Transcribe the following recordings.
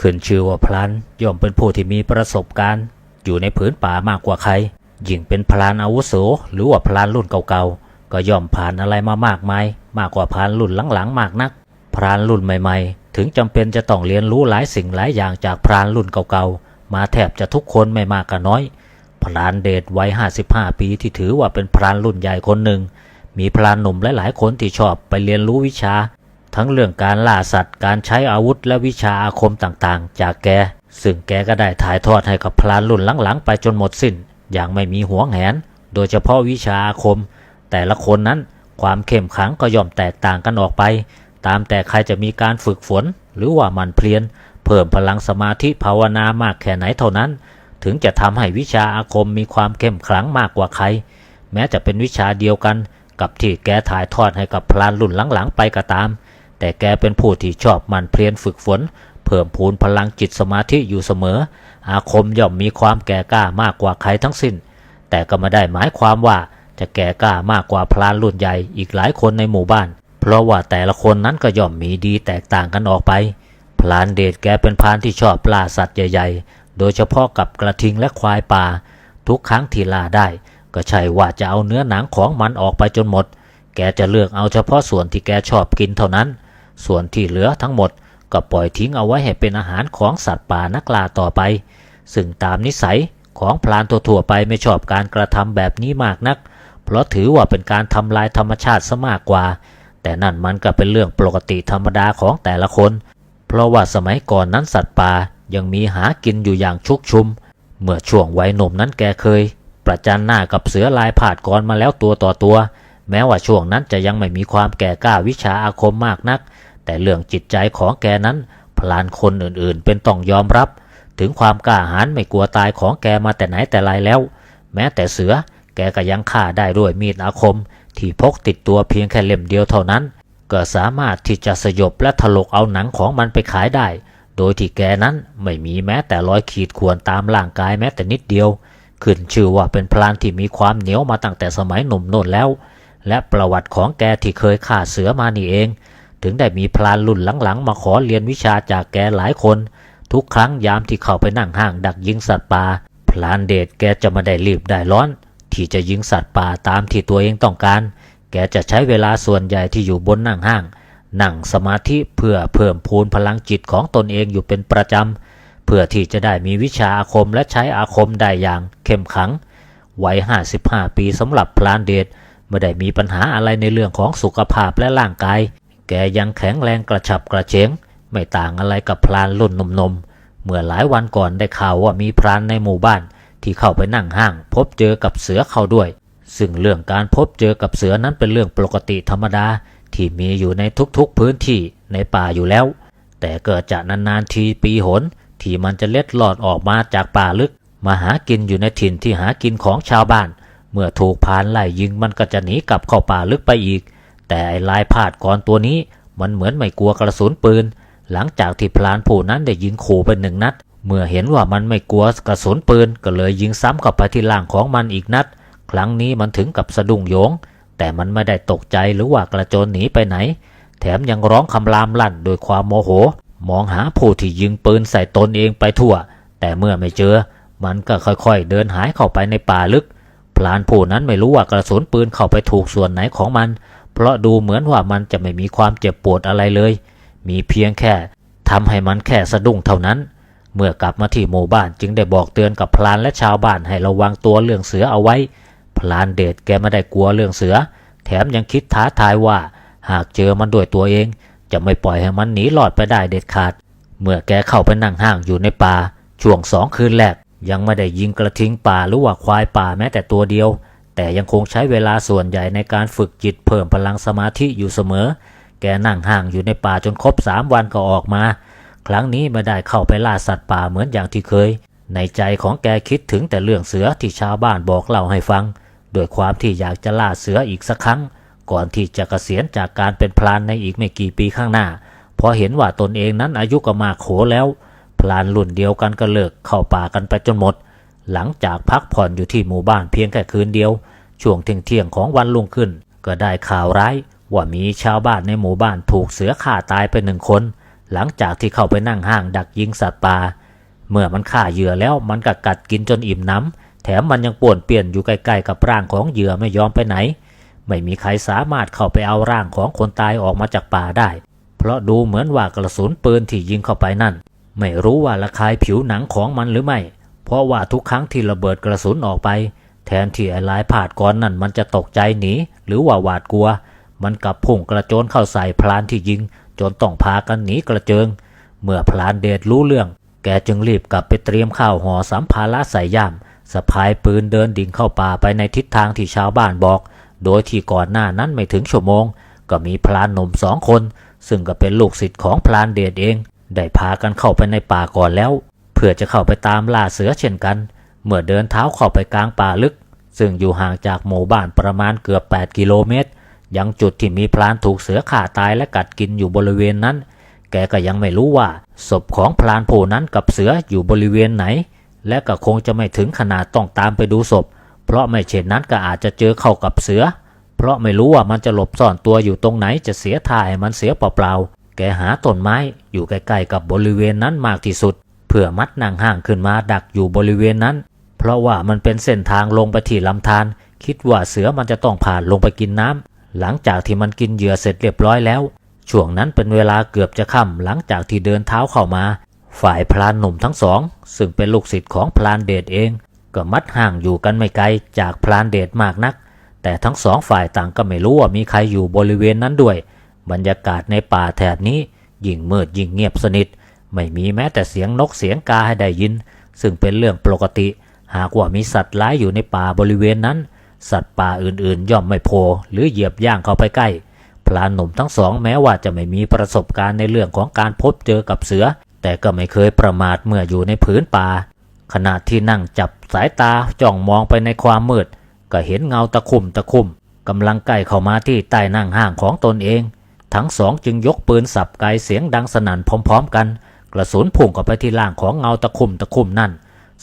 ขึ้นชื่อว่าพลานย่อมเป็นผู้ที่มีประสบการณ์ อยู่ในผืนป่ามากกว่าใคร ยิ่งเป็นพลานอาวุโสหรือว่าพลานรุ่นเก่าๆ ก็ย่อมผ่านอะไรมามากมาย มากกว่าพลานรุ่นหลังๆ มากนักพรานรุ่นใหม่ ๆ ถึงจำเป็นจะต้องเรียนรู้หลายสิ่งหลายอย่างจากพรานรุ่นเก่าๆ มาแทบจะทุกคนไม่มากก็น้อยพรานเดชวัย55 ปีที่ถือว่าเป็นพรานรุ่นใหญ่คนหนึ่ง มีพรานหนุ่มหลายๆคนที่ชอบไปเรียนรู้วิชา ทั้งเรื่องการล่าสัตว์ การใช้อาวุธและวิชาอาคมต่างๆ จากแก ซึ่งแกก็ได้ถ่ายทอดให้กับพรานรุ่นหลังๆ ไปจนหมดสิ้น อย่างไม่มีหัวแหน โดยเฉพาะวิชาอาคม แต่ละคนนั้นความเข้มขลังก็ย่อมแตกต่างกันออกไป ตามแต่ใครจะมีการฝึกฝน หรือว่ามันเพลียน เพิ่มพลังสมาธิภาวนามากแค่ไหนเท่านั้น ถึงจะทำให้วิชาอาคมมีความเข้มขลังมากกว่าใคร แม้จะเป็นวิชาเดียวกันกับที่แกถ่ายทอดให้กับพลานรุ่นหลังๆไปก็ตาม แต่แกเป็นผู้ที่ชอบมันเพลียนฝึกฝน เพิ่มพูนพลังจิตสมาธิอยู่เสมอ อาคมย่อมมีความแก่กล้ามากกว่าใครทั้งสิ้น แต่ก็ไม่ได้หมายความว่าจะแก่กล้ามากกว่าพลานรุ่นใหญ่อีกหลายคนในหมู่บ้าน เพราะว่าแต่ละคนนั้นก็ย่อมมีดีแตกต่างกันออกไป พลานเดชแกเป็นพรานที่ชอบล่าสัตว์ใหญ่ๆ โดยเฉพาะกับกระทิงและควายป่า ทุกครั้งที่ล่าได้ ก็ใช่ว่าจะเอาเนื้อหนังของมันออกไปจนหมด แกจะเลือกเอาเฉพาะส่วนที่แกชอบกินเท่านั้น ส่วนที่เหลือทั้งหมดก็ปล่อยทิ้งเอาไว้ให้เป็นอาหารของสัตว์ป่านักล่าต่อไป ซึ่งตามนิสัยของพลานทั่วๆไปไม่ชอบการกระทำแบบนี้มากนัก เพราะถือว่าเป็นการทำลายธรรมชาติซะมากกว่า แต่นั่นมันก็เป็นเรื่องปกติธรรมดาของแต่ละคน เพราะว่าสมัยก่อนนั้นสัตว์ป่ายังมีหากินอยู่อย่างชุกชุม เมื่อช่วงวัยหนุ่มนั้นแกเคย ประจันหน้ากับเสือลายผาดกรมาแล้วตัวต่อตัว แม้ว่าช่วงนั้นจะยังไม่มีความแก่กล้าวิชาอาคมมากนัก แต่เรื่องจิตใจของแกนั้นพลานคนอื่นๆ เป็นต้องยอมรับ ถึงความกล้าหาญไม่กลัวตายของแกมาแต่ไหนแต่ไรแล้ว แม้แต่เสือแกก็ยังฆ่าได้ด้วยมีดอาคม ที่พกติดตัวเพียงแค่เล่มเดียวเท่านั้น ก็สามารถที่จะสยบและถลกเอาหนังของมันไปขายได้ โดยที่แกนั้นไม่มีแม้แต่รอยขีดข่วนตามร่างกายแม้แต่นิดเดียว ขึ้นชื่อว่าเป็นพลานที่มีความเหนียวมาตั้งแต่สมัยหนุ่มโน่นแล้ว และประวัติของแกที่เคยฆ่าเสือมานี่เอง ถึงได้มีพลานรุ่นหลังๆ มาขอเรียนวิชาจากแกหลายคน ทุกครั้งยามที่เข้าไปนั่งห้างดักยิงสัตว์ป่าพลานเดชแกจะไม่ได้รีบได้ร้อน ที่จะยิงสัตว์ป่าตามที่ตัวเองต้องการ แกจะใช้เวลาส่วนใหญ่ที่อยู่บนนั่งห้าง นั่งสมาธิเพื่อเพิ่มพูนพลังจิตของตนเองอยู่เป็นประจำ เพื่อที่จะได้มีวิชาอาคมและใช้อาคมได้อย่างเข้มขังวัย55 ปีสำหรับพลานเดชไม่ได้มีปัญหาอะไรในเรื่องของสุขภาพและร่างกาย แกยังแข็งแรงกระฉับกระเฉง ไม่ต่างอะไรกับพลานรุ่นหนมๆ เมื่อหลายวันก่อนได้ข่าวว่ามีพรานในหมู่บ้าน ที่เข้าไปนั่งห้าง พบเจอกับเสือเข้าด้วย ซึ่งเรื่องการพบเจอกับเสือนั้นเป็นเรื่องปกติธรรมดาที่มีอยู่ในทุกๆพื้นที่ในป่าอยู่แล้ว แต่เกิดจากนานๆทีปีหนที่มันจะเล็ดลอดออกมาจากป่าลึก มาหากินอยู่ในถิ่นที่หากินของชาวบ้าน เมื่อถูกพานไล่ยิงมันก็จะหนีกลับเข้าป่าลึกไปอีก แต่ไอ้ลายพาดก่อนตัวนี้ มันเหมือนไม่กลัวกระสุนปืน หลังจากที่พลานผู้นั้นได้ยิงขู่ไปหนึ่งนัด เมื่อเห็นว่ามันไม่กลัวกระสุนปืนก็เลยยิงซ้ำเข้าไปที่ล่างของมันอีกนัด ครั้งนี้มันถึงกับสะดุ้งโยง แต่มันไม่ได้ตกใจหรือว่ากระโจนหนีไปไหน แถมยังร้องคำรามลั่นโดวยความโมโห มองหาผู้ที่ยิงปืนใส่ตนเองไปทั่ว แต่เมื่อไม่เจอ มันก็ค่อยๆ เดินหายเข้าไปในป่าลึกพลานผู้นั้นไม่รู้ว่ากระสุนปืนเข้าไปถูกส่วนไหนของมัน เพราะดูเหมือนว่ามันจะไม่มีความเจ็บปวดอะไรเลย มีเพียงแค่ทำให้มันแค่สะดุ้งเท่านั้น เมื่อกลับมาที่หมู่บ้านจึงได้บอกเตือนกับพลานและชาวบ้านให้ระวังตัวเรื่องเสือเอาไว้ พลานเดชแกไม่ได้กลัวเรื่องเสือ แถมยังคิดท้าทายว่า หากเจอมันด้วยตัวเอง จะไม่ปล่อยให้มันหนีหลอดไปได้เด็ดขาด เมื่อแกเข้าไปนั่งห้างอยู่ในป่าช่วงสองคืนแรกยังไม่ได้ยิงกระทิงป่าหรือว่าควายป่าแม้แต่ตัวเดียว แต่ยังคงใช้เวลาส่วนใหญ่ในการฝึกจิตเพิ่มพลังสมาธิอยู่เสมอ แกนั่งห้างอยู่ในป่าจนครบสามวันก็ออกมา ครั้งนี้ไม่ได้เข้าไปล่าสัตว์ป่าเหมือนอย่างที่เคย ในใจของแกคิดถึงแต่เรื่องเสือที่ชาวบ้านบอกเล่าให้ฟัง โดยความที่อยากจะล่าเสืออีกสักครั้ง ก่อนที่จะเกษียณจากการเป็นพลานในอีกไม่กี่ปีข้างหน้า พอเห็นว่าตนเองนั้นอายุก็มากโขแล้วพลานรุ่นเดียวกันก็เลิกเข้าป่ากันไปจนหมด หลังจากพักผ่อนอยู่ที่หมู่บ้านเพียงแค่คืนเดียว ช่วงเที่ยงของวันรุ่งขึ้น ก็ได้ข่าวร้ายว่ามีชาวบ้านในหมู่บ้านถูกเสือฆ่าตายไปหนึ่งคน หลังจากที่เข้าไปนั่งห้างดักยิงสัตว์ป่า เมื่อมันฆ่าเหยื่อแล้วมันก็กัดกินจนอิ่มน้ำ แถมมันยังป่วนเปลี่ยนอยู่ใกล้ๆกับร่างของเหยื่อไม่ยอมไปไหน ไม่มีใครสามารถเข้าไปเอาร่างของคนตายออกมาจากป่าได้ เพราะดูเหมือนว่ากระสุนปืนที่ยิงเข้าไปนั่น ไม่รู้ว่าระคายผิวหนังของมันหรือไม่ เพราะว่าทุกครั้งที่ระเบิดกระสุนออกไป แทนที่ไอ้ลายผาดก่อนนั่นมันจะตกใจหนีหรือว่าหวาดกลัว มันกลับพุ่งกระโจนเข้าใส่พลานที่ยิง จนต้องพากันหนีกระเจิง เมื่อพลานเดชรู้เรื่อง แกจึงรีบกลับไปเตรียมข้าวห่อสัมภาระใส่ย่ามสะพายปืนเดินดิ่งเข้าป่าไปในทิศทางที่ชาวบ้านบอก โดยที่ก่อนหน้านั้นไม่ถึงชั่วโมง ก็มีพลานหนุ่มสองคน ซึ่งก็เป็นลูกศิษย์ของพลานเดชเอง ได้พากันเข้าไปในป่าก่อนแล้ว เพื่อจะเข้าไปตามล่าเสือเช่นกัน เมื่อเดินเท้าเข้าไปกลางป่าลึก ซึ่งอยู่ห่างจากหมู่บ้านประมาณเกือบ 8 กิโลเมตร ยังจุดที่มีพลานถูกเสือข่าตายและกัดกินอยู่บริเวณนั้น แกก็ยังไม่รู้ว่าศพของพลานผู้นั้นกับเสืออยู่บริเวณไหน และก็คงจะไม่ถึงขนาดต้องตามไปดูศพ เพราะไม่เช่นนั้นก็อาจจะเจอเข้ากับเสือ เพราะไม่รู้ว่ามันจะหลบซ่อนตัวอยู่ตรงไหนจะเสียท่าให้มันเสียเปล่าๆแกหาต้นไม้อยู่ใกล้ๆกับบริเวณนั้นมากที่สุด เพื่อมัดนางห้างขึ้นมาดักอยู่บริเวณนั้น เพราะว่ามันเป็นเส้นทางลงไปที่ลำธารคิดว่าเสือมันจะต้องผ่านลงไปกินน้ำหลังจากที่มันกินเหยื่อเสร็จเรียบร้อยแล้ว ช่วงนั้นเป็นเวลาเกือบจะค่ำหลังจากที่เดินเท้าเข้ามา ฝ่ายพลานหนุ่มทั้งสอง ซึ่งเป็นลูกศิษย์ของพลานเดชเอง ก็มัดห่างอยู่กันไม่ไกลจากพลานเดชมากนัก แต่ทั้งสองฝ่ายต่างก็ไม่รู้ว่ามีใครอยู่บริเวณนั้นด้วย บรรยากาศในป่าแถบนี้ยิ่งมืดยิ่งเงียบสนิท ไม่มีแม้แต่เสียงนกเสียงกาให้ได้ยิน ซึ่งเป็นเรื่องปกติ หากว่ามีสัตว์ร้ายอยู่ในป่าบริเวณนั้น สัตว์ป่าอื่นๆ ย่อมไม่โผล่หรือเหยียบย่างเข้าไปใกล้ พลานหนุ่มทั้งสองแม้ว่าจะไม่มีประสบการณ์ในเรื่องของการพบเจอกับเสือ แต่ก็ไม่เคยประมาทเมื่ออยู่ในผืนป่า ขณะที่นั่งจับสายตาจ้องมองไปในความมืด ก็เห็นเงาตะคุ่มตะคุ่มกำลังใกล้เข้ามาที่ใต้นั่งห้างของตนเอง ทั้งสองจึงยกปืนสับไกเสียงดังสนั่นพร้อม ๆ กัน กระสุนพุ่งเข้าไปที่ล่างของเงาตะคุ่มตะคุ่มนั่น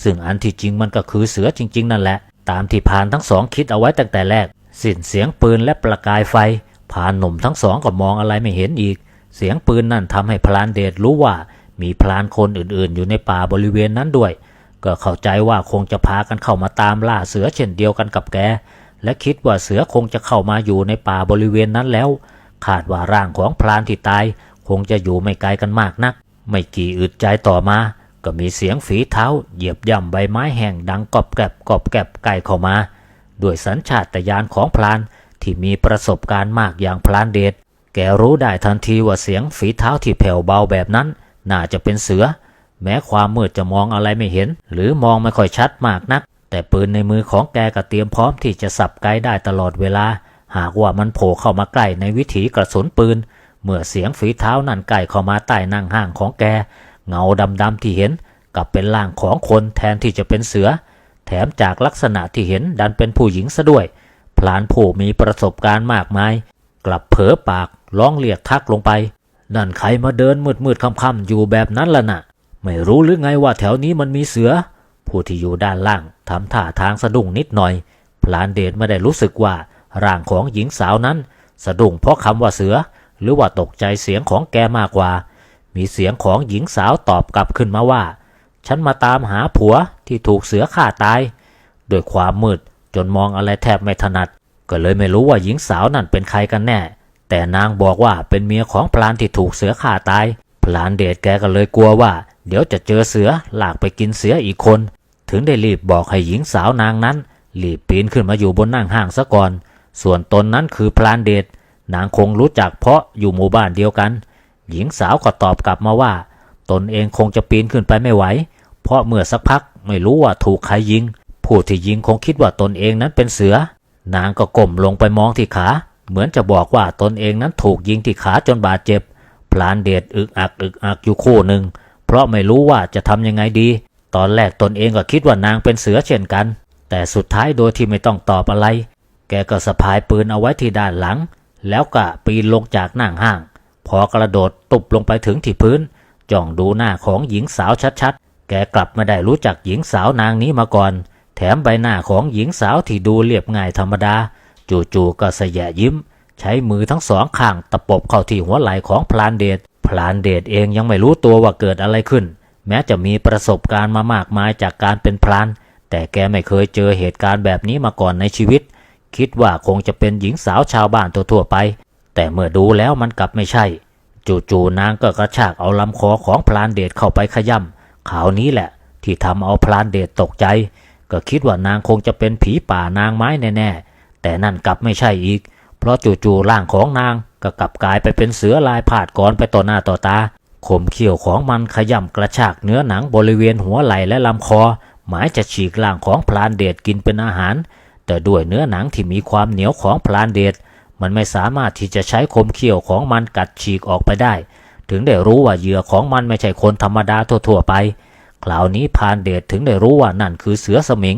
ซึ่งอันที่จริงมันก็คือเสือจริง ๆ นั่นแหละ ตามที่พรานทั้งสองคิดเอาไว้ตั้งแต่แรก สิ้นเสียงปืนและประกายไฟพรานหนุ่มทั้งสองก็มองอะไรไม่เห็นอีก เสียงปืนนั่นทำให้พรานเดชรู้ว่ามีพรานคนอื่นๆ อยู่ในป่าบริเวณนั้นด้วย ก็เข้าใจว่าคงจะพากันเข้ามาตามล่าเสือเช่นเดียวกันกับแก และคิดว่าเสือคงจะเข้ามาอยู่ในป่าบริเวณนั้นแล้ว คาดว่าร่างของพรานที่ตาย คงจะอยู่ไม่ไกลกันมากนัก ไม่กี่อึดใจต่อมา ก็มีเสียงฝีเท้า เหยียบย่ำใบไม้แห้งดังกรอบแกรบกรอบแกรบใกล้เข้ามา ด้วยสัญชาตญาณของพลานที่มีประสบการณ์มากอย่างพลานเดชแกรู้ได้ทันทีว่าเสียงฝีเท้าที่แผ่วเบาแบบนั้น น่าจะเป็นเสือ แม้ความมืดจะมองอะไรไม่เห็น หรือมองไม่ค่อยชัดมากนัก แต่ปืนในมือของแกก็เตรียมพร้อมที่จะสับไกได้ตลอดเวลา หากว่ามันโผล่เข้ามาใกล้ในวิถีกระสุนปืน เมื่อเสียงฝีเท้านั่นใกล้เข้ามาใต้นั่งห้างของแก เงาดำๆที่เห็นกลับเป็นร่างของคนแทนที่จะเป็นเสือ แถมจากลักษณะที่เห็นดันเป็นผู้หญิงซะด้วย พลานผู้มีประสบการณ์มากมาย กลับเผลอปากร้องเรียกทักลงไป นั่นใครมาเดินมืดๆค่ำๆอยู่แบบนั้นล่ะน่ะ ไม่รู้หรือไงว่าแถวนี้มันมีเสือ ผู้ที่อยู่ด้านล่างทำท่าทางสะดุ้งนิดหน่อย พลานเดชไม่ได้รู้สึกว่าร่างของหญิงสาวนั้น สะดุ้งเพราะคำว่าเสือ หรือว่าตกใจเสียงของแกมากกว่า มีเสียงของหญิงสาวตอบกลับขึ้นมาว่า ฉันมาตามหาผัวที่ถูกเสือฆ่าตายด้วยความมืดจนมองอะไรแทบไม่ถนัด ก็เลยไม่รู้ว่าหญิงสาวนั่นเป็นใครกันแน่ แต่นางบอกว่าเป็นเมียของพลานที่ถูกเสือฆ่าตาย พลานเดชแกก็เลยกลัวว่า เดี๋ยวจะเจอเสือหลากไปกินเสืออีกคน ถึงได้รีบบอกให้หญิงสาวนางนั้นรีบปีนขึ้นมาอยู่บนนั่งห้างซะก่อน ส่วนตนนั้นคือพลานเดช นางคงรู้จักเพราะอยู่หมู่บ้านเดียวกัน หญิงสาวก็ตอบกลับมาว่า ตนเองคงจะปีนขึ้นไปไม่ไหว เพราะเมื่อสักพักไม่รู้ว่าถูกใครยิง ผู้ที่ยิงคงคิดว่าตนเองนั้นเป็นเสือ นางก็ก้มลงไปมองที่ขา เหมือนจะบอกว่าตนเองนั้นถูกยิงที่ขาจนบาดเจ็บ พลานเดชอึกอักอึกอักอยู่คู่หนึ่ง เพราะไม่รู้ว่าจะทำยังไงดี ตอนแรกตนเองก็คิดว่านางเป็นเสือเช่นกัน แต่สุดท้ายโดยที่ไม่ต้องตอบอะไร แกก็สะพายปืนเอาไว้ที่ด้านหลัง แล้วก็ปีนลงจากนั่งห้าง พอกระโดดตุบลงไปถึงที่พื้น จ้องดูหน้าของหญิงสาวชัดๆ แกกลับไม่ได้รู้จักหญิงสาวนางนี้มาก่อน แถมใบหน้าของหญิงสาวที่ดูเรียบง่ายธรรมดา จู่ๆก็เสยยิ้ม ใช้มือทั้งสองข้างตะปบเข้าที่หัวไหล่ของพลานเดชพพลานเดชเองยังไม่รู้ตัวว่าเกิดอะไรขึ้น แม้จะมีประสบการณ์มามากมายจากการเป็นพลาน แต่แกไม่เคยเจอเหตุการณ์แบบนี้มาก่อนในชีวิต คิดว่าคงจะเป็นหญิงสาวชาวบ้านทั่วๆไป แต่เมื่อดูแล้วมันกลับไม่ใช่ จู่ๆนางก็กระชากเอาลำคอของพลานเดชเข้าไปขย่ำข่าวนี้แหละ ที่ทำเอาพลานเดชตกใจ ก็คิดว่านางคงจะเป็นผีป่านางไม้แน่ๆ แต่นั่นกลับไม่ใช่อีก เพราะจู่ๆร่างของนางก็กลับกลายไปเป็นเสือลายผาดก่อนไปต่อหน้าต่อตาขมเขี้ยวของมันขย่ำกระชากเนื้อหนังบริเวณหัวไหล่และลำคอ หมายจะฉีกร่างของพลานเดชกินเป็นอาหาร แต่ด้วยเนื้อหนังที่มีความเหนียวของพลานเดชมันไม่สามารถที่จะใช้คมเขี้ยวของมันกัดฉีกออกไปได้ ถึงได้รู้ว่าเหยื่อของมันไม่ใช่คนธรรมดาทั่วๆไป คราวนี้พรานเดชถึงได้รู้ว่านั่นคือเสือสมิง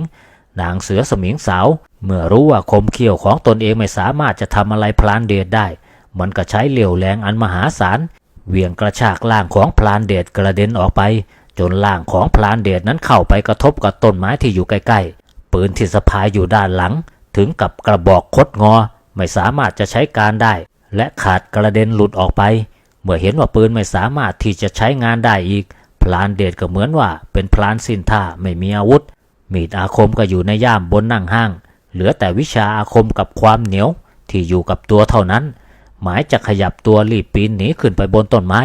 นางเสือสมิงสาว เมื่อรู้ว่าคมเขี้ยวของตนเองไม่สามารถจะทำอะไรพรานเดชได้ มันก็ใช้เหลี่ยวแรงอันมหาศาลเวียงกระชากล่างของพรานเดชกระเด็นออกไป จนล่างของพรานเดชนั้นเข้าไปกระทบกับต้นไม้ที่อยู่ใกล้ๆ ปืนที่สะพายอยู่ด้านหลัง ถึงกับกระบอกคดงอ ไม่สามารถจะใช้การได้ และขาดกระเด็นหลุดออกไป เมื่อเห็นว่าปืนไม่สามารถที่จะใช้งานได้อีก พลานเดชก็เหมือนว่าเป็นพลานสิ้นท่าไม่มีอาวุธ มีดอาคมก็อยู่ในย่ามบนนั่งห้าง เหลือแต่วิชาอาคมกับความเหนียวที่อยู่กับตัวเท่านั้น หมายจะขยับตัวรีบปีนหนีขึ้นไปบนต้นไม้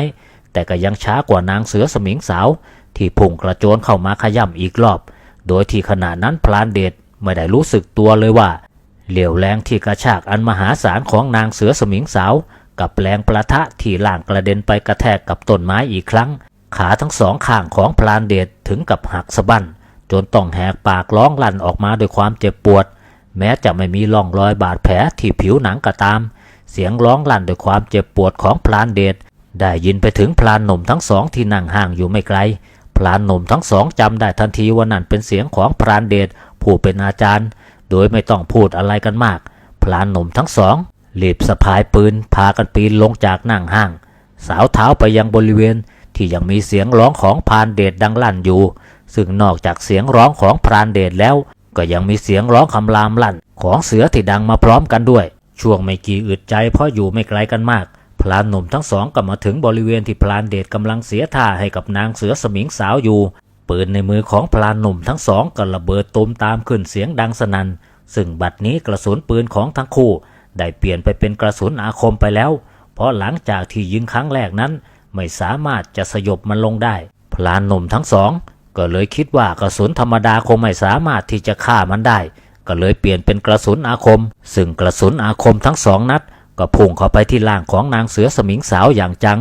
แต่ก็ยังช้ากว่านางเสือสมิงสาว ที่พุ่งกระโจนเข้ามาขย่ำอีกรอบ โดยที่ขณะนั้นพลานเดชไม่ได้รู้สึกตัวเลยว่าเหลียวแรงที่กระชากอันมหาศาลของนางเสือสมิงสาว กับแรงประทะที่ล่างกระเด็นไปกระแทกกับต้นไม้อีกครั้ง ขาทั้งสองข้างของพลานเดชถึงกับหักสะบั้นจนต้องแหกปากร้องลั่นออกมาด้วยความเจ็บปวด แม้จะไม่มีร่องรอยบาดแผลที่ผิวหนังก็ตาม เสียงร้องลั่นด้วยความเจ็บปวดของพลานเดชได้ยินไปถึงพลานหนุ่มทั้งสองที่นั่งห่างอยู่ไม่ไกล ลานหนุ่มทั้งสองจำได้ทันทีว่านั่นเป็นเสียงของพลานเดชผู้เป็นอาจารย์ โดยไม่ต้องพูดอะไรกันมาก พลานหนุ่มทั้งสองรีบสะพายปืนพากันปีนลงจากนั่งห้าง สาวเท้าไปยังบริเวณที่ยังมีเสียงร้องของพรานเดชดังลั่นอยู่ ซึ่งนอกจากเสียงร้องของพรานเดชแล้ว ก็ยังมีเสียงร้องคำรามลั่น ของเสือที่ดังมาพร้อมกันด้วย ช่วงไม่กี่อึดใจเพราะอยู่ไม่ไกลกันมาก พลานหนุ่มทั้งสองก็มาถึงบริเวณที่พลานเดชกำลังเสียท่าให้กับนางเสือสมิงสาวอยู่ ปืนในมือของพลานหนุ่มทั้งสองก็ระเบิดตูมตามขึ้นเสียงดังสนัน่นซึ่งบัดนี้กระสุนปืนของทั้งคู่ ได้เปลี่ยนไปเป็นกระสุนอาคมไปแล้ว เพราะหลังจากที่ยิงครั้งแรกนั้น ไม่สามารถจะสยบมันลงได้ พลานหนุ่มทั้งสอง ก็เลยคิดว่ากระสุนธรรมดาคงไม่สามารถที่จะฆ่ามันได้ ก็เลยเปลี่ยนเป็นกระสุนอาคม ซึ่งกระสุนอาคมทั้งสองนัด ก็พุ่งเข้าไปที่ล่างของนางเสือสมิงสาวอย่างจัง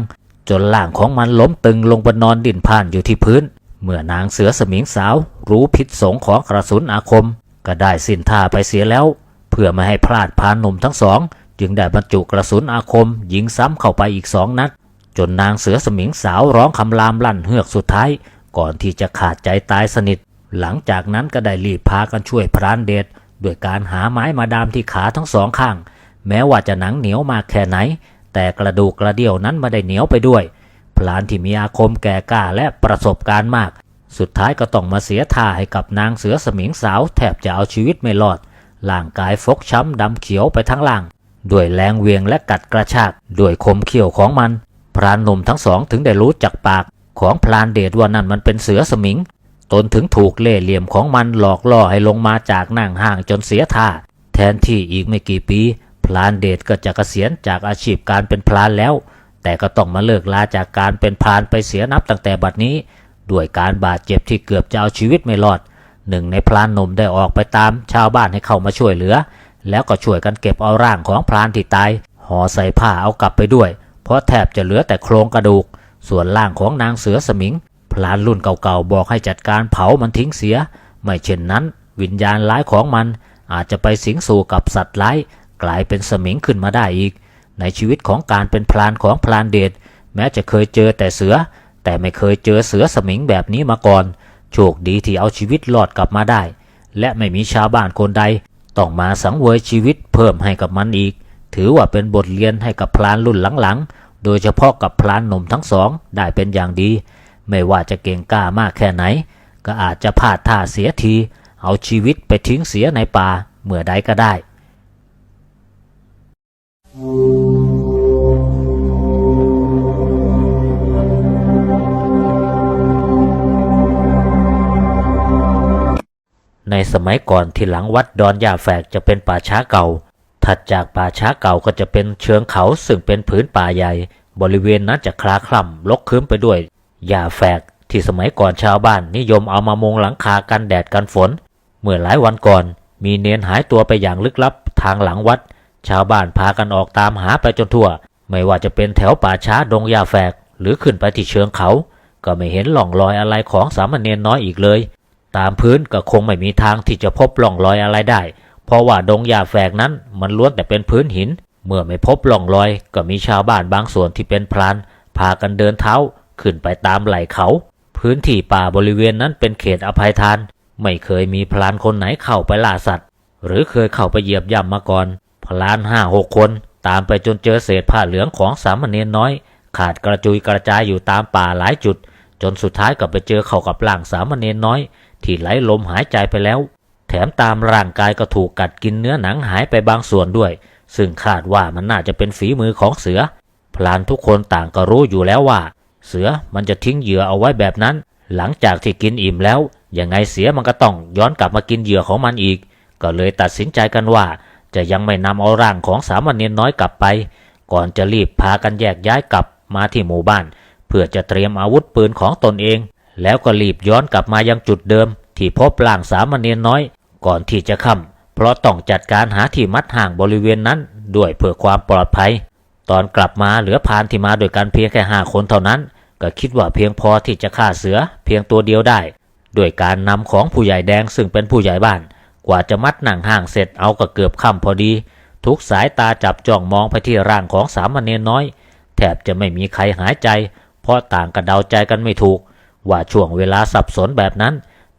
จนล่างของมันล้มตึงลงบนนอนดิ่นผ่านอยู่ที่พื้น เมื่อนางเสือสมิงสาว รู้พิษสงของกระสุนอาคม ก็ได้สิ้นท่าไปเสียแล้ว เพื่อไม่ให้พลาดพานหนุ่มทั้งสอง จึงได้บรรจุกระสุนอาคม ยิงซ้ำเข้าไปอีกสองนัด จนนางเสือสมิงสาวร้องคำรามลั่นเฮือกสุดท้าย ก่อนที่จะขาดใจตายสนิท หลังจากนั้นก็ได้รีบพากันช่วยพรานเดชด้วยการหาไม้มาดามที่ขาทั้งสองข้าง แม้ว่าจะหนังเหนียวมากแค่ไหน แต่กระดูกกระเดี่ยวนั้นไม่ได้เหนียวไปด้วย พลานที่มีอาคมแก่กล้าและประสบการณ์มาก สุดท้ายก็ต้องมาเสียท่าให้กับนางเสือสมิงสาวแทบจะเอาชีวิตไม่รอดร่างกายฟกช้ำดำเขียวไปทั้งล่าง ด้วยแรงเวียงและกัดกระชาก ด้วยคมเขี้ยวของมัน พรานหนุ่มทั้งสองถึงได้รู้จักปากของพลานเดชว่านั่นมันเป็นเสือสมิง ตนถึงถูกเล่เหลี่ยมของมันหลอกล่อให้ลงมาจากนั่งห้างจนเสียท่า แทนที่อีกไม่กี่ปี ลานเดชก็จะเกษียณจากอาชีพการเป็นพลานแล้ว แต่ก็ต้องมาเลิกลาจากการเป็นพลานไปเสียนับตั้งแต่บัดนี้ ด้วยการบาดเจ็บที่เกือบจะเอาชีวิตไม่รอด หนึ่งในพลานหนุ่มได้ออกไปตามชาวบ้านให้เข้ามาช่วยเหลือ แล้วก็ช่วยกันเก็บเอาร่างของพลานที่ตายห่อใส่ผ้าเอากลับไปด้วย เพราะแทบจะเหลือแต่โครงกระดูก ส่วนร่างของนางเสือสมิงพลานรุ่นเก่าๆบอกให้จัดการเผามันทิ้งเสีย ไม่เช่นนั้น วิญญาณร้ายของมันอาจจะไปสิงสู่กับสัตว์ร้าย กลายเป็นสมิงขึ้นมาได้อีก ในชีวิตของการเป็นพลานของพลานเดชแม้จะเคยเจอแต่เสือ แต่ไม่เคยเจอเสือสมิงแบบนี้มาก่อน โชคดีที่เอาชีวิตรอดกลับมาได้ และไม่มีชาวบ้านคนใด ต้องมาสังเวยชีวิตเพิ่มให้กับมันอีก ถือว่าเป็นบทเรียนให้กับพลานรุ่นหลังๆ โดยเฉพาะกับพลานหนุ่มทั้งสองได้เป็นอย่างดี ไม่ว่าจะเก่งกล้ามากแค่ไหน ก็อาจจะพลาดท่าเสียที เอาชีวิตไปทิ้งเสียในป่าเมื่อใดก็ได้ ในสมัยก่อนที่หลังวัดดอนยาแฝกจะเป็นป่าช้าเก่า ถัดจากป่าช้าเก่าก็จะเป็นเชิงเขาซึ่งเป็นผืนป่าใหญ่ บริเวณนั้นจะคลาคล่ำลกคืมไปด้วยหญ้าแฝกที่สมัยก่อนชาวบ้านนิยมเอามามงหลังคากันแดดกันฝน เมื่อหลายวันก่อน มีเนนหายตัวไปอย่างลึกลับทางหลังวัด ชาวบ้านพากันออกตามหาไปจนทั่ว ไม่ว่าจะเป็นแถวป่าช้าดงหญ้าแฝก หรือขึ้นไปที่เชิงเขา ก็ไม่เห็นหล่องรอยอะไรของสามเณรน้อยอีกเลย ตามพื้นก็คงไม่มีทางที่จะพบร่องรอยอะไรได้ เพราะว่าดงหญ้าแฝกนั้นมันล้วนแต่เป็นพื้นหิน เมื่อไม่พบร่องรอย ก็มีชาวบ้านบางส่วนที่เป็นพรานพากันเดินเท้าขึ้นไปตามไหล่เขา พื้นที่ป่าบริเวณนั้นเป็นเขตอภัยทาน ไม่เคยมีพรานคนไหนเข้าไปล่าสัตว์ หรือเคยเข้าไปเหยียบย่ำมาก่อน ลานห้าหกคน ตามไปจนเจอเศษผ้าเหลืองของสามเณรน้อย ขาดกระจุยกระจายอยู่ตามป่าหลายจุด จนสุดท้ายก็ไปเจอเข้ากับร่างสามเณรน้อย ที่ไหลลมหายใจไปแล้ว แถมตามร่างกายก็ถูกกัดกินเนื้อหนังหายไปบางส่วนด้วย ซึ่งคาดว่ามันน่าจะเป็นฝีมือของเสือ พลานทุกคนต่างก็รู้อยู่แล้วว่า เสือมันจะทิ้งเหยื่อเอาไว้แบบนั้น หลังจากที่กินอิ่มแล้วยังไงเสียมันก็ต้องย้อนกลับมากินเหยื่อของมันอีก ก็เลยตัดสินใจกันว่า จะยังไม่นำเอาร่างของสามเณรน้อยกลับไป ก่อนจะรีบพากันแยกย้ายกลับมาที่หมู่บ้าน เพื่อจะเตรียมอาวุธปืนของตนเอง แล้วก็รีบย้อนกลับมายังจุดเดิม ที่พบร่างสามเณรน้อย ก่อนที่จะค่ำเพราะต้องจัดการหาที่มัดห่างบริเวณนั้น ด้วยเพื่อความปลอดภัย ตอนกลับมาเหลือพานที่มาโดยกันเพียงแค่ห้าคนเท่านั้น ก็คิดว่าเพียงพอที่จะฆ่าเสือเพียงตัวเดียวได้ ด้วยการนำของผู้ใหญ่แดงซึ่งเป็นผู้ใหญ่บ้าน กว่าจะมัดหนังห่างเสร็จเอาก็เกือบค่ำพอดี ทุกสายตาจับจ้องมองไปที่ร่างของสามเณรน้อย แทบจะไม่มีใครหายใจ เพราะต่างกันเดาใจกันไม่ถูก ว่าช่วงเวลาสับสนแบบนั้น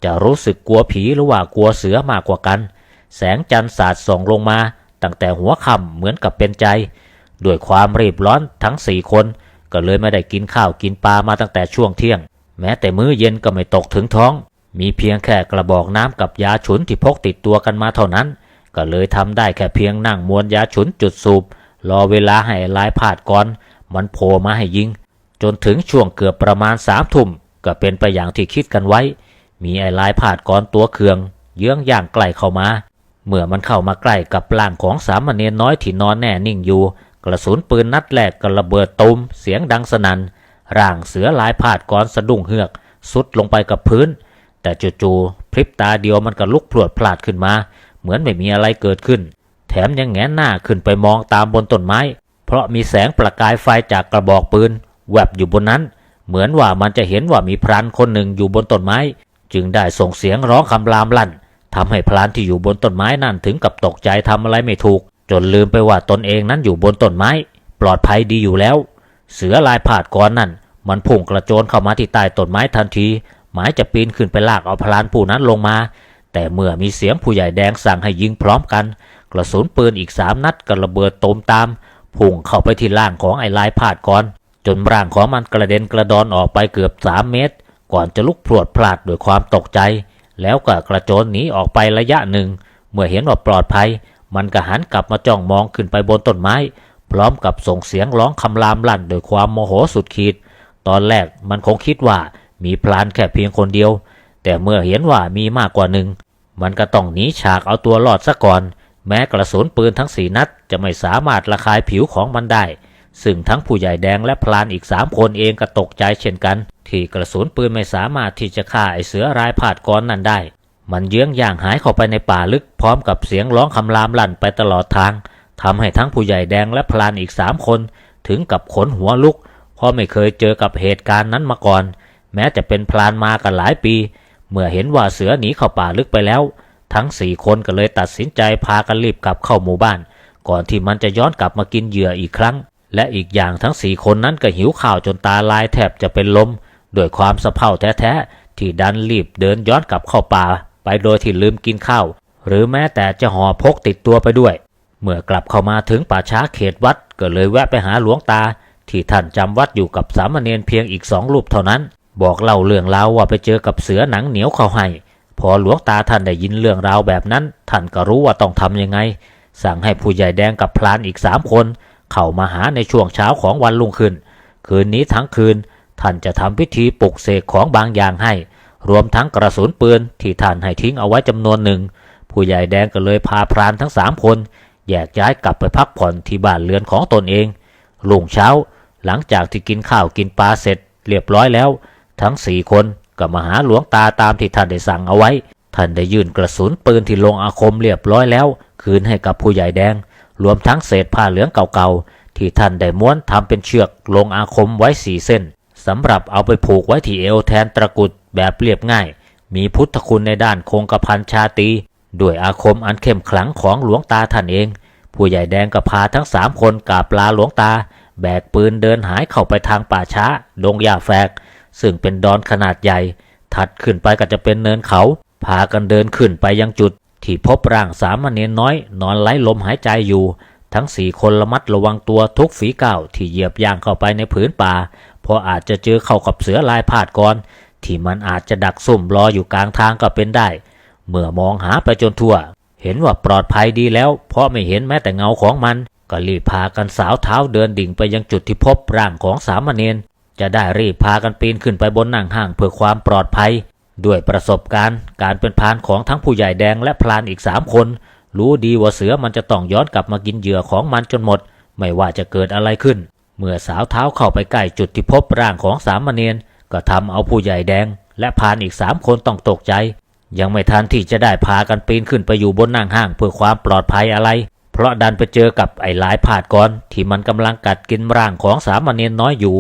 จะรู้สึกกลัวผีหรือว่ากลัวเสือมากกว่ากัน แสงจันทร์สาดส่องลงมา ตั้งแต่หัวค่ำเหมือนกับเป็นใจ ด้วยความรีบร้อนทั้งสี่คนก็เลยไม่ได้กินข้าวกินปลามาตั้งแต่ช่วงเที่ยง แม้แต่มื้อเย็นก็ไม่ตกถึงท้อง มีเพียงแค่กระบอกน้ำกับยาฉุนที่พกติดตัวกันมาเท่านั้น ก็เลยทำได้แค่เพียงนั่งมวนยาฉุนจุดสูบ รอเวลาให้ลายพาดก่อน มันโผล่มาให้ยิง จนถึงช่วงเกือบประมาณสามทุ่มก็เป็นไปอย่างที่คิดกันไว้ มีไอ้ลายพาดก่อนตัวเคือง เยื้องย่างใกล้เข้ามา เมื่อมันเข้ามาใกล้กับร่างของสามเณรน้อยที่นอนแน่นิ่งอยู่ กระสุนปืนนัดแรกก็ระเบิดตูมเสียงดังสนัน่นร่างเสือลายพาดก่อนสะดุ้งเฮือกสุดลงไปกับพื้น แต่จู่ๆพริบตาเดียวมันก็ลุกพรวดพลาดขึ้นมา เหมือนไม่มีอะไรเกิดขึ้น แถมยังแงนหน้าขึ้นไปมองตามบนต้นไม้ เพราะมีแสงประกายไฟจากกระบอกปืนแวบอยู่บนนั้น เหมือนว่ามันจะเห็นว่ามีพรานคนหนึ่งอยู่บนต้นไม้ จึงได้ส่งเสียงร้องคำรามลั่นทำให้พรานที่อยู่บนต้นไม้นั่นถึงกับตกใจทำอะไรไม่ถูก จนลืมไปว่าตนเองนั้นอยู่บนต้นไม้ ปลอดภัยดีอยู่แล้ว เสือลายผาดก้อนนั่นมันพุ่งกระโจนเข้ามาที่ใต้ต้นไม้ทันที หมายจะปีนขึ้นไปลากเอาพลานผู้นั้นลงมา แต่เมื่อมีเสียงผู้ใหญ่แดงสั่งให้ยิงพร้อมกัน กระสุนปืนอีกสามนัดกระเบิดตูมตามพุ่งเข้าไปที่ร่างของไอ้ลายผาดก่อน จนร่างของมันกระเด็นกระดอนออกไปเกือบสามเมตร ก่อนจะลุกพรวดพลาดด้วยความตกใจ แล้วก็กระโจนหนีออกไประยะหนึ่ง เมื่อเห็นว่าปลอดภัย มันก็หันกลับมาจ้องมองขึ้นไปบนต้นไม้ พร้อมกับส่งเสียงร้องคำรามลั่นโดยความโมโหสุดขีด ตอนแรกมันคงคิดว่า มีพลานแค่เพียงคนเดียว แต่เมื่อเห็นว่ามีมากกว่าหนึ่ง มันก็ต้องหนีฉากเอาตัวรอดซะก่อน แม้กระสุนปืนทั้งสี่นัดจะไม่สามารถระคายผิวของมันได้ ซึ่งทั้งผู้ใหญ่แดงและพลานอีกสามคนเองก็ตกใจเช่นกัน ที่กระสุนปืนไม่สามารถที่จะฆ่าไอเสือรายผาดก้อนนั้นได้ มันเยื้องย่างหายเข้าไปในป่าลึกพร้อมกับเสียงร้องคำรามลั่นไปตลอดทางทำให้ทั้งผู้ใหญ่แดงและพลานอีกสามคน ถึงกับขนหัวลุก เพราะไม่เคยเจอกับเหตุการณ์นั้นมาก่อน แม้จะเป็นพลานมากันหลายปี เมื่อเห็นว่าเสือหนีเข้าป่าลึกไปแล้ว ทั้งสี่คนก็เลยตัดสินใจพากันรีบกลับเข้าหมู่บ้าน ก่อนที่มันจะย้อนกลับมากินเหยื่ออีกครั้ง และอีกอย่างทั้งสี่คนนั้นก็หิวข้าวจนตาลายแทบจะเป็นลมด้วยความสะเพร่าแท้ๆที่ดันรีบเดินย้อนกลับเข้าป่า ไปโดยที่ลืมกินข้าวหรือแม้แต่จะห่อพกติดตัวไปด้วย เมื่อกลับเข้ามาถึงป่าช้าเขตวัดก็เลยแวะไปหาหลวงตา ที่ท่านจำวัดอยู่กับสามเณรเพียงอีกสองรูปเท่านั้น บอกเล่าเรื่องราวว่าไปเจอกับเสือหนังเหนียวเขาให้ พอหลวงตาท่านได้ยินเรื่องราวแบบนั้น ท่านก็รู้ว่าต้องทำยังไง สั่งให้ผู้ใหญ่แดงกับพลานอีกสามคน เข้ามาหาในช่วงเช้าของวันรุ่งขึ้น คืนนี้ทั้งคืน ท่านจะทำพิธีปลุกเสกของบางอย่างให้ รวมทั้งกระสุนปืนที่ท่านให้ทิ้งเอาไว้จำนวนหนึ่ง ผู้ใหญ่แดงก็เลยพาพรานทั้งสามคนแยกย้ายกลับไปพักผ่อนที่บ้านเรือนของตนเองรุ่งเช้า หลังจากที่กินข้าวกินปลาเสร็จ เรียบร้อยแล้ว ทั้งสี่คนก็มาหาหลวงตาตามที่ท่านได้สั่งเอาไว้ ท่านได้ยื่นกระสุนปืนที่ลงอาคมเรียบร้อยแล้ว คืนให้กับผู้ใหญ่แดง รวมทั้งเศษผ้าเหลืองเก่าๆ ที่ท่านได้ม้วนทำเป็นเชือกลงอาคมไว้สี่เส้นสำหรับเอาไปผูกไว้ที่เอวแทนตะกุดแบบเรียบง่าย มีพุทธคุณในด้านคงกระพันชาตีด้วยอาคมอันเข้มขลังของหลวงตาท่านเอง ผู้ใหญ่แดงก็พาทั้งสามคนกราบลาหลวงตา แบกปืนเดินหายเข้าไปทางป่าช้าดงหญ้าแฝก ซึ่งเป็นดอนขนาดใหญ่ ถัดขึ้นไปก็จะเป็นเนินเขา พากันเดินขึ้นไปยังจุด ที่พบร่างสามเณรน้อย นอนไร้ลมหายใจอยู่ ทั้งสี่คนระมัดระวังตัวทุกฝีก้าวที่เหยียบย่างเข้าไปในผืนป่า เพราะอาจจะเจอเข้ากับเสือลายพาดก่อน ที่มันอาจจะดักซุ่มรออยู่กลางทางก็เป็นได้ เมื่อมองหาไปจนทั่ว เห็นว่าปลอดภัยดีแล้ว เพราะไม่เห็นแม้แต่เงาของมันก็รีบพากันสาวเท้าเดินดิ่งไปยังจุดที่พบร่างของสามเณร จะได้รีบพากันปีนขึ้นไปบนนั่งห้างเพื่อความปลอดภัย ด้วยประสบการณ์ การเป็นพานของทั้งผู้ใหญ่แดงและพรานอีกสามคน รู้ดีว่าเสือมันจะต้องย้อนกลับมากินเหยื่อของมันจนหมด ไม่ว่าจะเกิดอะไรขึ้น เมื่อสาวเท้าเข้าไปใกล้จุดที่พบร่างของสามเณรก็ทำเอาผู้ใหญ่แดง และพานอีกสามคนต้องตกใจ ยังไม่ทันที่จะได้พากันปีนขึ้นไปอยู่บนนั่งห้างเพื่อความปลอดภัยอะไร เพราะดันไปเจอกับไอ้หลายผาดก่อนที่มันกำลังกัดกินร่างของสามเณรน้อยอยู่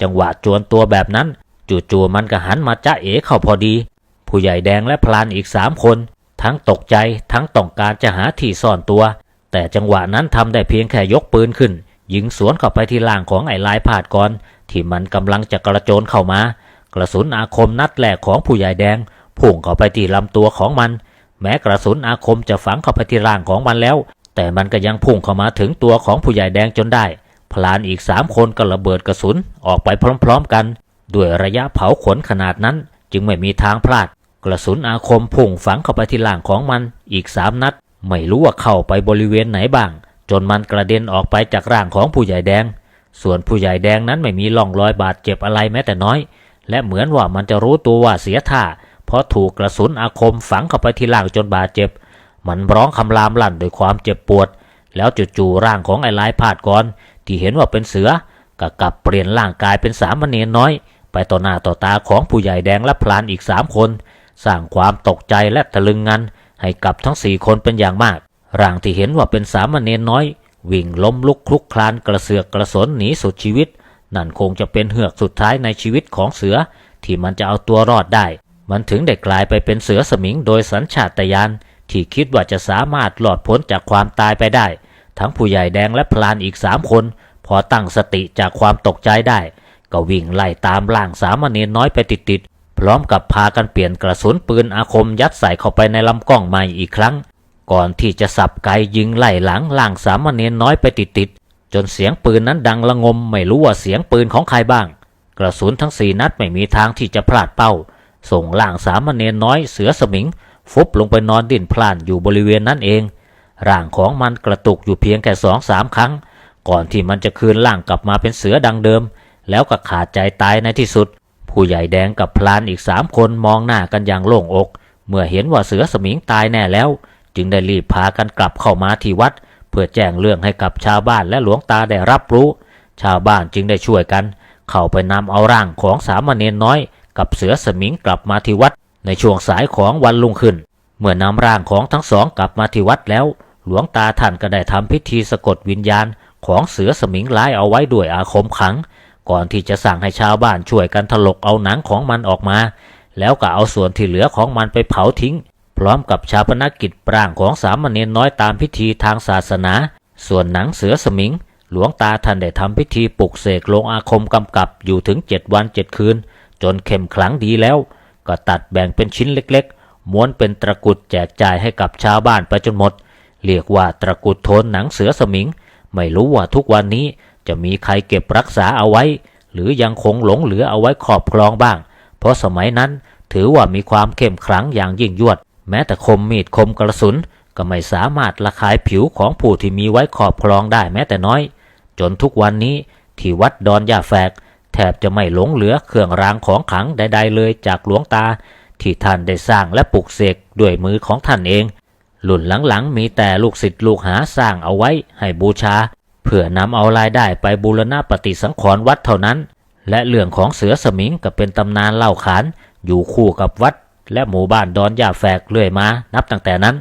จังหวะจวนตัวแบบนั้น จู่ๆมันก็หันมาจ้าเอ๋เข้าพอดี ผู้ใหญ่แดงและพลานอีกสามคน ทั้งตกใจทั้งต้องการจะหาที่ซ่อนตัว แต่จังหวะนั้นทำได้เพียงแค่ยกปืนขึ้น ยิงสวนเข้าไปที่ล่างของไอ้ลายผาดก่อนที่มันกำลังจะกระโจนเข้ามา กระสุนอาคมนัดแรกของผู้ใหญ่แดงพุ่งเข้าไปที่ลำตัวของมัน แม้กระสุนอาคมจะฝังเข้าไปที่ร่างของมันแล้ว แต่มันก็ยังพุ่งเข้ามาถึงตัวของผู้ใหญ่แดงจนได้ พลานอีกสามคนก็ระเบิดกระสุนออกไปพร้อมๆกัน ด้วยระยะเผาขนขนาดนั้นจึงไม่มีทางพลาด กระสุนอาคมพุ่งฝังเข้าไปที่หล่างของมันอีกสามนัด ไม่รู้ว่าเข้าไปบริเวณไหนบ้าง จนมันกระเด็นออกไปจากร่างของผู้ใหญ่แดง ส่วนผู้ใหญ่แดงนั้นไม่มีร่องรอยบาดเจ็บอะไรแม้แต่น้อย และเหมือนว่ามันจะรู้ตัวว่าเสียท่า เพราะถูกกระสุนอาคมฝังเข้าไปที่ล่างจนบาดเจ็บ มันร้องคำรามลั่นด้วยความเจ็บปวด แล้วจู่ๆร่างของไอ้ลายพาดก่อน ที่เห็นว่าเป็นเสือก็กลับเปลี่ยนร่างกายเป็นสามเณรน้อย ไปต่อหน้าต่อตาของผู้ใหญ่แดงและพลานอีกสามคน สร้างความตกใจและตะลึงงันให้กับทั้งสี่คนเป็นอย่างมาก ร่างที่เห็นว่าเป็นสามเณรน้อย วิ่งล้มลุกคลุกคลานกระเสือกกระสนหนีสุดชีวิต นั่นคงจะเป็นเหือกสุดท้ายในชีวิตของเสือ ที่มันจะเอาตัวรอดได้ มันถึงได้กลายไปเป็นเสือสมิงโดยสัญชาตญาณที่คิดว่าจะสามารถหลอดพ้นจากความตายไปได้ ทั้งผู้ใหญ่แดงและพลานอีกสามคน พอตั้งสติจากความตกใจได้ ก็วิ่งไล่ตามล่างสามเณรน้อยไปติดๆพร้อมกับพากันเปลี่ยนกระสุนปืนอาคมยัดใส่เข้าไปในลำกล้องใหม่อีกครั้ง ก่อนที่จะสับไกยิงไล่หลังล่างสามเณรน้อยไปติดๆจนเสียงปืนนั้นดังละงมไม่รู้ว่าเสียงปืนของใครบ้าง กระสุนทั้งสี่นัดไม่มีทางที่จะพลาดเป้า ส่งล่างสามเณรน้อยเสือสมิง ฟุบลงไปนอนดิ้นพล่านอยู่บริเวณนั้นเอง ร่างของมันกระตุกอยู่เพียงแค่สองสามครั้ง ก่อนที่มันจะคืนร่างกลับมาเป็นเสือดังเดิม แล้วก็ขาดใจตายในที่สุด ผู้ใหญ่แดงกับพลานอีกสามคนมองหน้ากันอย่างโล่งอก เมื่อเห็นว่าเสือสมิงตายแน่แล้ว จึงได้รีบพากันกลับเข้ามาที่วัด เพื่อแจ้งเรื่องให้กับชาวบ้านและหลวงตาได้รับรู้ ชาวบ้านจึงได้ช่วยกัน เข้าไปนำเอาร่างของสามเณรน้อย กับเสือสมิงกลับมาที่วัด ในช่วงสายของวันรุ่งขึ้น เมื่อนำร่างของทั้งสองกลับมาที่วัดแล้ว หลวงตาท่านก็ได้ทำพิธีสะกดวิญญาณของเสือสมิงร้ายเอาไว้ด้วยอาคมขัง ก่อนที่จะสั่งให้ชาวบ้านช่วยกันถลกเอาหนังของมันออกมา แล้วก็เอาส่วนที่เหลือของมันไปเผาทิ้ง พร้อมกับชาปนกิจปร่างของสามเณรน้อยตามพิธีทางศาสนา ส่วนหนังเสือสมิง หลวงตาท่านได้ทำพิธีปลุกเสกลงอาคมกำกับอยู่ถึงเจ็ดวันเจ็ดคืน จนเข้มขลังดีแล้ว ก็ตัดแบ่งเป็นชิ้นเล็กๆ ม้วนเป็นตะกรุดแจกจ่ายให้กับชาวบ้านไปจนหมด เรียกว่าตะกุดโทนหนังเสือสมิง ไม่รู้ว่าทุกวันนี้จะมีใครเก็บรักษาเอาไว้ หรือยังคงหลงเหลือเอาไว้ครอบครองบ้าง เพราะสมัยนั้นถือว่ามีความเข้มขลังอย่างยิ่งยวด แม้แต่คมมีดคมกระสุน ก็ไม่สามารถระคายผิวของผู้ที่มีไว้ครอบครองได้แม้แต่น้อย จนทุกวันนี้ที่วัดดอนยาแฝก แทบจะไม่หลงเหลือเครื่องรางของขลังใด ๆ เลยจากหลวงตา ที่ท่านได้สร้างและปลูกเสกด้วยมือของท่านเอง รุ่นหลังๆมีแต่ลูกศิษย์ลูกหาสร้างเอาไว้ให้บูชา เพื่อนำเอารายได้ไปบูรณะปฏิสังขรณ์วัดเท่านั้น และเรื่องของเสือสมิงก็เป็นตำนานเล่าขาน อยู่คู่กับวัด และหมู่บ้านดอนยาแฝกเรื่อยมา นับตั้งแต่นั้น